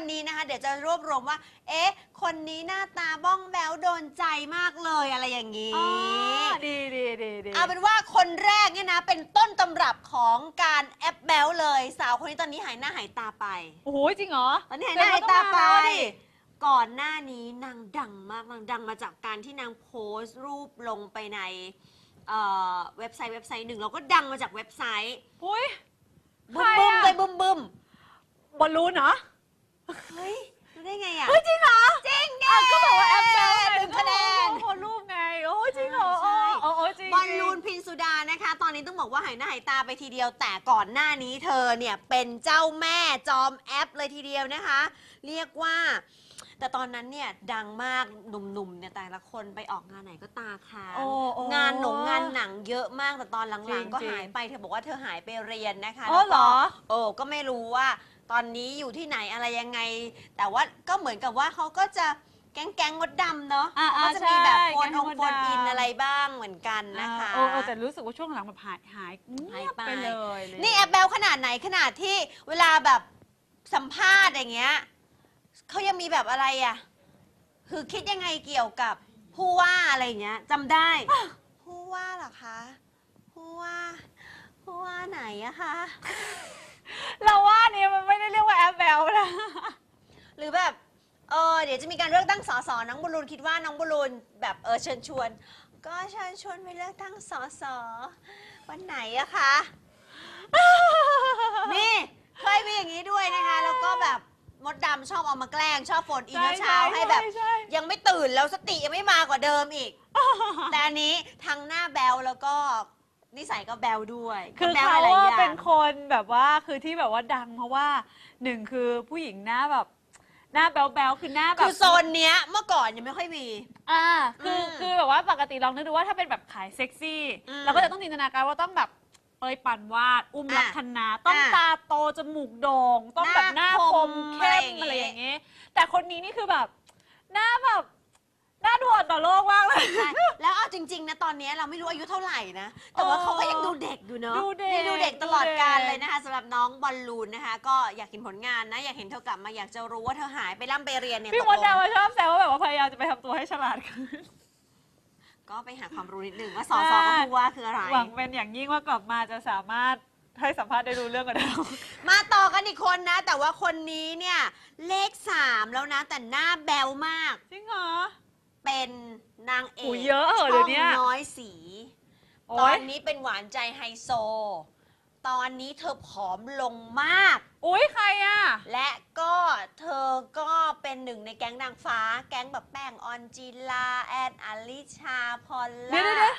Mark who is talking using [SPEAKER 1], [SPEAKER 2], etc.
[SPEAKER 1] วันนี้นะคะ เดี๋ยวจะรวบรวมว่า เอ๊ะ คนนี้หน้าตาบ้องแบวโดนใจมากเลยอะไรอย่างนี้
[SPEAKER 2] อ๋อดีดีดีดี
[SPEAKER 1] เอาเป็นว่าคนแรกเนี่ยนะ เป็นต้นตำรับของการแอปแบลเลย สาวคนนี้ตอนนี้หายหน้าหายตาไป
[SPEAKER 2] โอ้โหจริงเหรอ
[SPEAKER 1] ตอนนี้หายหน้าหายตาไป
[SPEAKER 2] เดี๋ยวเราต้องมาแล้วดิ
[SPEAKER 1] ก่อนหน้านี้นางดังมากนางดังมาจากการที่นางโพสต์รูปลงไปในเอ่อเว็บไซต์เว็บไซต์หนึ่งแล้วก็ดังมาจากเว็บไซต์
[SPEAKER 2] อุ้ย
[SPEAKER 1] บึ้
[SPEAKER 2] ใคร
[SPEAKER 1] มบึ้ม
[SPEAKER 2] อะ
[SPEAKER 1] เลยบึ้มบึ้ม
[SPEAKER 2] บอลลูนเหรอ
[SPEAKER 1] เฮ้ยรู้ได้ไงอะ
[SPEAKER 2] เฮ้ยจริงเหรอ
[SPEAKER 1] จริงดิ
[SPEAKER 2] อะก็บอกว่าแอปแบลไง
[SPEAKER 1] หนึ่งคะแนน
[SPEAKER 2] โอ้โหรูปไง โอ้ยจริงเหรอ
[SPEAKER 1] ใช่
[SPEAKER 2] โอ้โอ้จริง
[SPEAKER 1] บอลลูนพินสุดานะคะ ตอนนี้ต้องบอกว่าหายหน้าหายตาไปทีเดียวแต่ก่อนหน้านี้เธอเนี่ยเป็นเจ้าแม่จอมแอปเลยทีเดียวนะคะ เรียกว่า แต่ตอนนั้นเนี่ยดังมากหนุ่มๆเนี่ยแต่ละคนไปออกงานไหนก็ตาค้าง
[SPEAKER 2] โอ้โอ้
[SPEAKER 1] งานหนงงานหนังเยอะมากแต่ตอนห
[SPEAKER 2] จริ
[SPEAKER 1] ลัง
[SPEAKER 2] ง
[SPEAKER 1] ๆก็
[SPEAKER 2] จริง
[SPEAKER 1] หายไปเธอบอกว่าเธอหายไปเรียนนะคะ
[SPEAKER 2] อ๋อเหรอ
[SPEAKER 1] แล้วก็โอ้ก็ไม่รู้ว่า ตอนนี้อยู่ที่ไหนอะไรยังไง แต่ว่าก็เหมือนกับว่าเขาก็จะแก๊งแก๊งๆมดดำเนาะ
[SPEAKER 2] อ่า
[SPEAKER 1] เขาก็จะ
[SPEAKER 2] ใช่
[SPEAKER 1] มีแบบโฟน
[SPEAKER 2] แก๊ง
[SPEAKER 1] อง
[SPEAKER 2] มด
[SPEAKER 1] โฟน
[SPEAKER 2] ดำ
[SPEAKER 1] อินอะไรบ้างเหมือนกันนะคะ
[SPEAKER 2] เออเออแต่รู้สึกว่าช่วงหลังแบบหายหายเงี
[SPEAKER 1] หาย
[SPEAKER 2] ยบ
[SPEAKER 1] ไป
[SPEAKER 2] ไป เลยเลย
[SPEAKER 1] นี่แอปแบลขนาดไหนขนาดที่เวลาแบบสัมภาษณ์อย่างเงี้ยเขายังมีแบบอะไรอะ คือคิดยังไงเกี่ยวกับผู้ว่าอะไรอย่างเงี้ยจำได้ ผู้ว่าเหรอคะผู้ว่าผู้ว่าไหนอะคะ
[SPEAKER 2] เราว่า ยว
[SPEAKER 1] จะมีการเลือกตั้งสสน้องบุรุนคิดว่าน้องบุรุนแบบเออเชิญชวน ก็เชิญชวนไปเลือกตั้งสสวันไหนอะคะ นี่เคยมีอย่างนี้ด้วยนะคะ แล้วก็แบบมดดำชอบเอามาแกล้งชอบโฟนอิน
[SPEAKER 2] ใช่
[SPEAKER 1] เช้าๆให้แบบ
[SPEAKER 2] ใช่ใช่
[SPEAKER 1] ยังไม่ตื่นแล้วสติยังไม่มากว่าเดิมอีก แต่อันนี้ทั้งหน้าแบลแล้วก็นิสัยก็แบลด้วย
[SPEAKER 2] คือ
[SPEAKER 1] แบล
[SPEAKER 2] เขา
[SPEAKER 1] หลายๆ
[SPEAKER 2] อะ
[SPEAKER 1] อย่าง
[SPEAKER 2] เป็นคนแบบว่าคือที่แบบว่าดังเพราะว่าหนึ่งคือผู้หญิงหน้าแบบ หน้าแบลแบลคือหน้าแบบ
[SPEAKER 1] คือโซนเนี้ยเมื่อก่อนยังไม่ค่อยมี
[SPEAKER 2] อ่าคืออ
[SPEAKER 1] ม
[SPEAKER 2] คือแบบว่าปกติลองนึกดูว่าถ้าเป็นแบบขายเซ็กซี่
[SPEAKER 1] อืม
[SPEAKER 2] เราก็จะต้องจินตนาการว่าต้องแบบเปยปันวาด อุ้ม
[SPEAKER 1] อะ
[SPEAKER 2] ลักษณะต้อง
[SPEAKER 1] อะ
[SPEAKER 2] ตาโตจมูกโด่งต้องแบบหน้า
[SPEAKER 1] หน้า
[SPEAKER 2] ค
[SPEAKER 1] ค
[SPEAKER 2] ม
[SPEAKER 1] ม
[SPEAKER 2] เข้ม
[SPEAKER 1] อะ
[SPEAKER 2] อะไรไร
[SPEAKER 1] อ
[SPEAKER 2] อย่าย่างง
[SPEAKER 1] งี้
[SPEAKER 2] งี้แต่คนนี้นี่คือแบบ หน้าแบบหน้าด่วนต่อโลกมากเลย
[SPEAKER 1] ใช่ นะตอนนี้เราไม่รู้อายุเท่าไหร่นะ แต่ว่า
[SPEAKER 2] เออ
[SPEAKER 1] เขาก็ยังดูเด็กอยู่เนาะ
[SPEAKER 2] ดูเด็ก
[SPEAKER 1] นี่ดูเด็กตลอด
[SPEAKER 2] ดูเด็ก
[SPEAKER 1] กาลเลยนะคะสำหรับน้องบอลลูนนะคะ ก็อยากเห็นผลงานนะ อยากเห็นเธอกลับมาอยากจะรู้ว่าเธอหายไปร่ำไปเรียนเนี่ย
[SPEAKER 2] พี่
[SPEAKER 1] ต
[SPEAKER 2] ม
[SPEAKER 1] ก
[SPEAKER 2] ด
[SPEAKER 1] ลง
[SPEAKER 2] ดำอะชอบแซวว่าแบบว่าพยายามจะไปทำตัวให้ฉลาดขึ้น
[SPEAKER 1] ก็ไปหาความรู้นิดนึงว่าสอสอกับผู้ว่าคืออะไร
[SPEAKER 2] หวังเป็นอย่างยิ่งว่ากลับมาจะสามารถให้สัมภาษณ์ได้รู้เรื่องกับเรา
[SPEAKER 1] มาต่อกันอีกคนนะ แต่ว่าคนนี้เนี่ยเลขสามแล้วนะแต่หน้าแบวมาก
[SPEAKER 2] จริงเหรอ
[SPEAKER 1] เป็นนางเอ
[SPEAKER 2] โอ้
[SPEAKER 1] ก
[SPEAKER 2] เยอะเหรอเดี๋ยวเนี้ย
[SPEAKER 1] ช่องน้อยสี
[SPEAKER 2] โอ๊
[SPEAKER 1] ตอยนนี้เป็นหวานใจไฮโซ ตอนนี้เธอผอมลงมาก
[SPEAKER 2] อุ้ยใครอะ
[SPEAKER 1] และก็เธอก็เป็นหนึ่งในแก๊งนางฟ้า แก๊งแบบแป้งออนจิลา แอนอลิชา พอล
[SPEAKER 2] เดี๋ยว
[SPEAKER 1] ล่า
[SPEAKER 2] เดี๋ยว